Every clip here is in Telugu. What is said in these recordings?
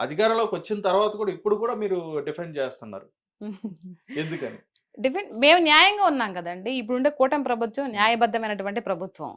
అధికారంలోకి వచ్చిన తర్వాత కూడా ఇప్పుడు కూడా మీరు డిఫెండ్ చేస్తున్నారు. ఎందుకని? డిఫెంట్ మేము న్యాయంగా ఉన్నాం కదండి. ఇప్పుడుండే కూటమి ప్రభుత్వం న్యాయబద్ధమైనటువంటి ప్రభుత్వం.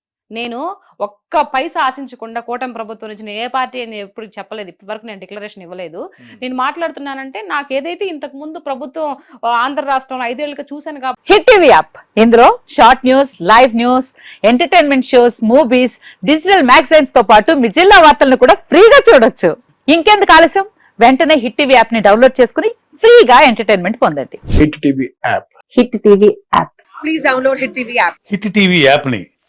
నేను ఒక్క పైసా ఆశించకుండా కూటమి ప్రభుత్వం నుంచి నేను ఏ పార్టీ అని ఎప్పుడు చెప్పలేదు ఇప్పటి వరకు నేను డిక్లరేషన్ ఇవ్వలేదు. నేను మాట్లాడుతున్నానంటే నాకు ఏదైతే ఇంతకు ముందు ప్రభుత్వం ఆంధ్ర రాష్ట్రంలో ఐదేళ్ళుగా చూశాను కాబట్టి హిట్ టీవీ యాప్. ఇందులో short news live news entertainment shows movies digital మ్యాగజైన్స్తో పాటు మీ జిల్లా వార్తలను కూడా ఫ్రీగా చూడొచ్చు. ఇంకెందుకు ఆలస్యం? వెంటనే హిట్ టీవీ యాప్ని డౌన్లోడ్ చేసుకుని ఫ్రీగా ఎంటర్టైన్మెంట్ పొందండి. Hit TV app. Hit TV app. Hit TV యాప్ని